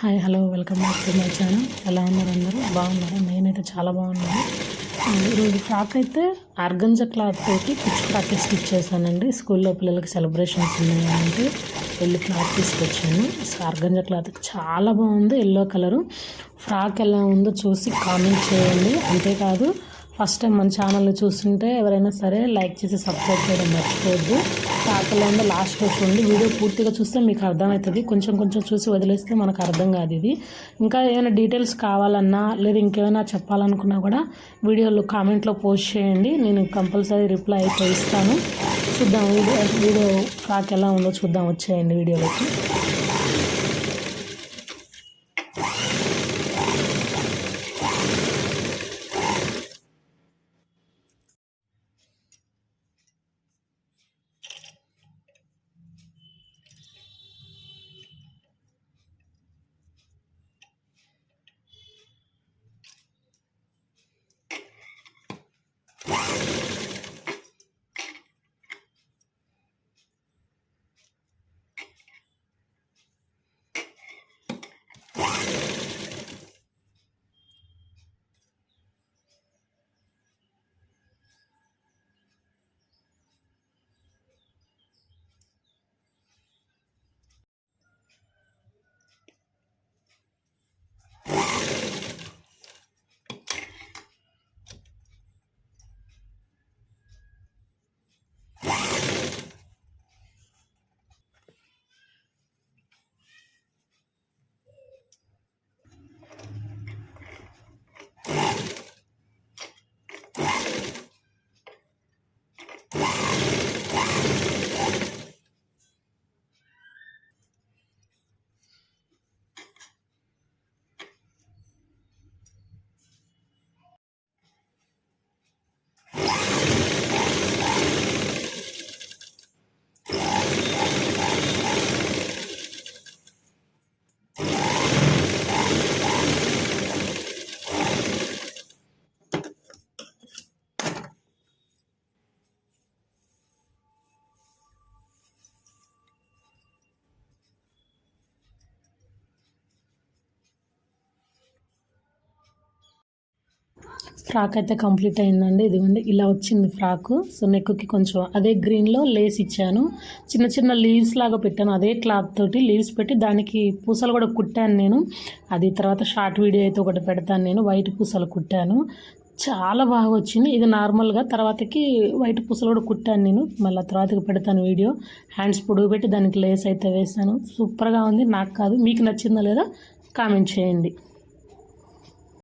Hi hello welcome back to my channel. ఎలా ఉన్నారు అందరూ? బాగున్నారా? నేనైతే చాలా బాగున్నాను. ఈరోజు ఫ్రాక్ అయితే ఆర్గంజా క్లాత్ తోటి పిచ్ ఫ్రాక్ స్టిచ్ చేశానండి. స్కూల్లో పిల్లలకి సెలబ్రేషన్స్ ఉన్నాయంటే వెళ్ళి క్లాత్ తీసుకొచ్చాను. సో ఆర్గంజా క్లాత్ చాలా బాగుంది ఎల్లో కలరు. ఫ్రాక్ ఎలా ఉందో చూసి కామెంట్ చేయండి. అంతేకాదు ఫస్ట్ టైం మన ఛానల్ని చూస్తుంటే ఎవరైనా సరే లైక్ చేసి సబ్స్క్రైబ్ చేయడం మర్చిపోవద్దు. ఫ్రాక్లో ఉందో లాస్ట్లో చూడండి వీడియో పూర్తిగా చూస్తే మీకు అర్థమవుతుంది. కొంచెం కొంచెం చూసి వదిలేస్తే మనకు అర్థం కాదు ఇది. ఇంకా ఏమైనా డీటెయిల్స్ కావాలన్నా లేదా ఇంకేమైనా చెప్పాలనుకున్నా కూడా వీడియోలో కామెంట్లో పోస్ట్ చేయండి. నేను కంపల్సరీ రిప్లై అయితే ఇస్తాను. చూద్దాం వీడియో వీడియో ఫ్రాక్ ఎలా ఉందో చూద్దాం. వచ్చేయండి వీడియోలోకి. ఫ్రాక్ అయితే కంప్లీట్ అయిందండి. ఇదిగోండి ఇలా వచ్చింది ఫ్రాక్. సో నెక్కి కొంచెం అదే గ్రీన్లో లేస్ ఇచ్చాను. చిన్న చిన్న లీవ్స్ లాగా పెట్టాను. అదే క్లాత్ తోటి లీవ్స్ పెట్టి దానికి పూసలు కూడా కుట్టాను నేను. అది తర్వాత షార్ట్ వీడియో అయితే ఒకటి పెడతాను నేను. వైట్ పూసలు కుట్టాను. చాలా బాగా వచ్చింది. ఇది నార్మల్గా తర్వాతకి వైట్ పూసలు కూడా కుట్టాను నేను. మళ్ళీ తర్వాతకి పెడతాను వీడియో. హ్యాండ్స్ పొడుగు పెట్టి దానికి లేస్ అయితే వేసాను సూపర్గా ఉంది. నాకు కాదు. మీకు నచ్చిందా లేదా కామెంట్ చేయండి.